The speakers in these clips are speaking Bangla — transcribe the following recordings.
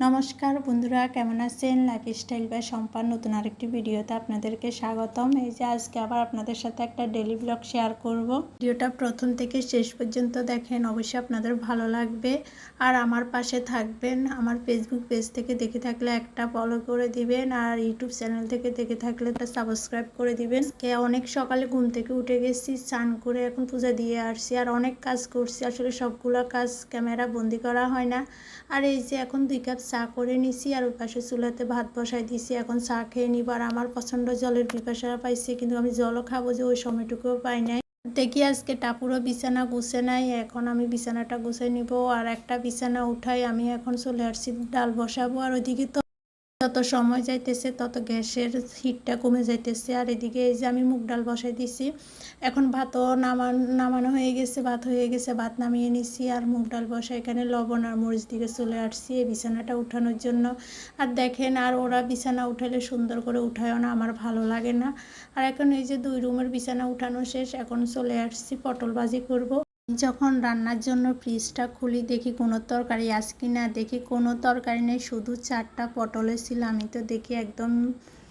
নমস্কার বন্ধুরা, কেমন আছেন? লাইফস্টাইল বা সম্পান নতুন আরেকটি ভিডিওতে আপনাদেরকে স্বাগতম। এই যে আজকে আবার আপনাদের সাথে একটা ডেলি ব্লগ শেয়ার করব। ভিডিওটা প্রথম থেকে শেষ পর্যন্ত দেখেন, অবশ্যই আপনাদের ভালো লাগবে। আর আমার পাশে থাকবেন, আমার ফেসবুক পেজ থেকে দেখে থাকলে একটা ফলো করে দিবেন, আর ইউটিউব চ্যানেল থেকে দেখে থাকলে একটা সাবস্ক্রাইব করে দিবেন। কে অনেক সকালে ঘুম থেকে উঠে গেছি, স্নান করে এখন পূজা দিয়ে আসছি, আর অনেক কাজ করছি। আসলে সবগুলো কাজ ক্যামেরা বন্দি করা হয় না। আর এই যে এখন দুই কাপ চা করে নিছি আর ওই পাশে চুলাতে ভাত বসাই দিছি। এখন চা খেয়ে নিব আর আমার পছন্দ জলের পিপাসা পাইছে, কিন্তু আমি জলও খাব যে ওই সময়টুকুও পাই নাই। দেখি আজকে টাপুরও বিছানা গুছে নাই, এখন আমি বিছানাটা গুছে নিব আর একটা বিছানা উঠাই আমি এখন চলে আসছি, ডাল বসাবো আর ওইদিকে তো যত সময় যাইতেছে, তত গ্যাসের হিটটা কমে যাইতেছে। আর এদিকে এই যে আমি মুগ ডাল বসাই দিছি, এখন ভাতও নামান নামানো হয়ে গেছে, ভাত হয়ে গেছে, ভাত নামিয়ে নিছি। আর মুগ ডাল বসা এখানে লবণ আর মরিচ দিকে চলে আসছি এই বিছানাটা উঠানোর জন্য। আর দেখেন, আর ওরা বিছানা উঠালে সুন্দর করে উঠায়ও না, আমার ভালো লাগে না। আর এখন এই যে দুই রুমের বিছানা উঠানো শেষ, এখন চলে আসছি, পটল ভাজি করব। যখন রান্নার জন্য ফ্রিজটা খুলি, দেখি কোনো তরকারি আস কি না, দেখি কোনো তরকারি নেই, শুধু চারটা পটলের ছিল। আমি তো দেখি একদম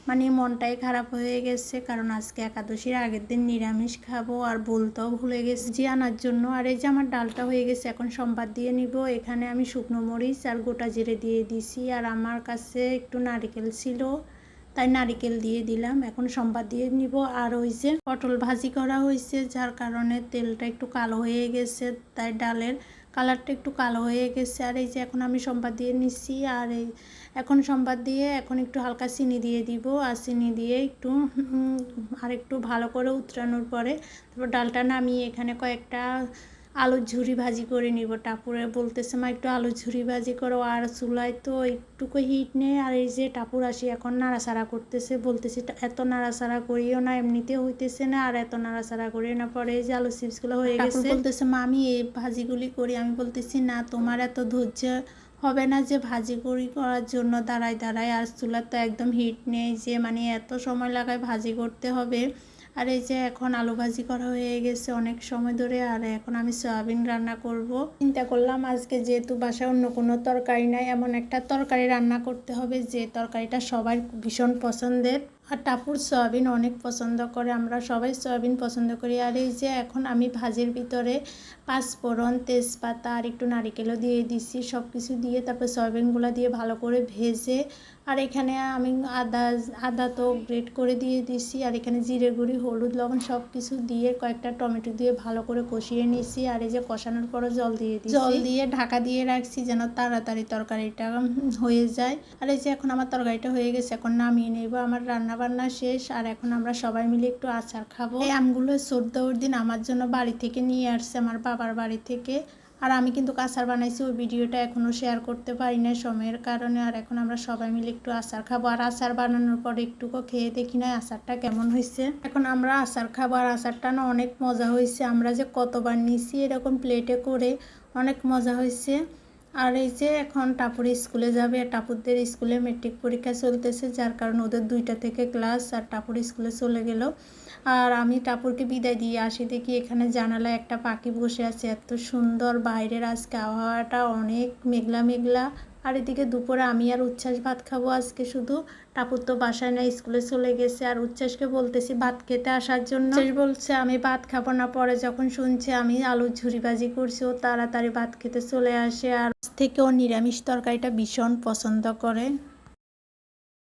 মানে মনটাই খারাপ হয়ে গেছে, কারণ আজকে একাদশীর আগের দিন নিরামিষ খাব আর বলতেও ভুলে গেছি। যে আনার জন্য, আর এই যে আমার ডালটা হয়ে গেছে, এখন সম্বাদ দিয়ে নিব। এখানে আমি শুকনো মরিচ আর গোটা জিরে দিয়ে দিছি। আর আমার কাছে একটু নারিকেল ছিল। তাই নারিকেল দিয়ে দিলাম। এখন সম্বাদ দিয়ে নিব। আর ওই যে পটল ভাজি করা হয়েছে, যার কারণে তেলটা একটু কালো হয়ে গেছে, তাই ডালের কালারটা একটু কালো হয়ে গেছে। আর এই যে এখন আমি সম্বাদ দিয়ে নিচ্ছি আর এই এখন সম্বাদ দিয়ে এখন একটু হালকা চিনি দিয়ে দিব। আর চিনি দিয়ে একটু আর একটু ভালো করে উতরানোর পরে তারপর ডালটা নামিয়ে এখানে কয়েকটা আলুর ঝুরি ভাজি করে নিব। টাপুরে বলতেছে মা একটু আলুর ঝুরি ভাজি করো আর চুলায় তো একটুকু হিট নেই। আর এই যে টাপুর আসি এখন নাড়াচাড়া করতেছে বলতেছে এত নাড়াচাড়া করিও না এমনিতে হইতেছে না আর এত নাড়াচাড়া করিও না। পরে এই যে আলু চিপসগুলো হয়ে গেছে। বলতেছে মা আমি এই ভাজিগুলি করি। আমি বলতেছি না তোমার এত ধৈর্য হবে না যে ভাজি করি করার জন্য। দাঁড়ায় দাঁড়ায় আর চুলার তো একদম হিট নেই যে মানে এত সময় লাগায় ভাজি করতে হবে। আর এই যে এখন আলু ভাজি করা হয়ে গেছে অনেক সময় ধরে, আর এখন আমি সয়াবিন রান্না করব। চিন্তা করলাম আজকে যেহেতু বাসায় অন্য কোনো তরকারি নাই, এমন একটা তরকারি রান্না করতে হবে যে তরকারিটা সবার ভীষণ পছন্দের। আর টাপুর সয়াবিন অনেক পছন্দ করে, আমরা সবাই সয়াবিন পছন্দ করি। আর এই যে এখন আমি ভাজির ভিতরে পাঁচফোড়ন, তেজপাতা আর একটু নারিকেলও দিয়ে দিছি সব কিছু দিয়ে তারপর সয়াবিনগুলো দিয়ে ভালো করে ভেজে, আর এখানে আমি আদা আদা তো গ্রেট করে দিয়ে দিছি, আর এখানে জিরে গুঁড়ি, হলুদ, লবণ সব কিছু দিয়ে কয়েকটা টমেটো দিয়ে ভালো করে কষিয়ে নিছি, আর এই যে কষানোর পরও জল দিয়ে দিই জল দিয়ে ঢাকা দিয়ে রাখছি যেন তাড়াতাড়ি তরকারিটা হয়ে যায়। আর এই যে এখন আমার তরকারিটা হয়ে গেছে, এখন নামিয়ে নেব। আমার রান্না বান্না শেষ, আর এখন আমরা সবাই মিলে একটু আচার খাব। এই আমগুলো সর্দাউর দিন আমার জন্য বাড়ি থেকে নিয়ে আসছে আমার বাবার বাড়ি থেকে। আর আমি কিন্তু আচার বানাইছি, ওই ভিডিওটা এখনও শেয়ার করতে পারি না সময়ের কারণে। আর এখন আমরা সবাই মিলে একটু আচার খাব। আর আচার বানানোর পর একটুকু খেয়ে দেখি না আচারটা কেমন হয়েছে এখন আমরা আচার খাব, আর আচারটা না অনেক মজা হয়েছে আমরা যে কতবার নিছি এরকম প্লেটে করে অনেক মজা হয়েছে আর এই যে এখন টাপুর স্কুলে যাবে, টাপুরদের স্কুলে মেট্রিক পরীক্ষা চলতেছে, যার কারণে ওদের দুইটা থেকে ক্লাস আর টাপুর স্কুলে চলে গেল। আর আমি টাপুরকে বিদায় দিয়ে আসি, দেখি এখানে জানালায় একটা পাখি বসে আছে, এত সুন্দর বাইরের আজকে আবহাওয়াটা, অনেক মেঘলা মেঘলা। আর এদিকে দুপুরে আমি আর উচ্ছ্বাস ভাত খাব। আজকে শুধু টাপুর তো বাসায় না স্কুলে চলে গেছে। আর উচ্ছ্বাসকে বলতেছি ভাত খেতে আসার জন্য। বলছে আমি ভাত খাব না পরে যখন শুনছে আমি আলুর ঝুরি ভাজি করছি ও তাড়াতাড়ি ভাত খেতে চলে আসে। আর থেকে ও নিরামিষ তরকারিটা ভীষণ পছন্দ করে।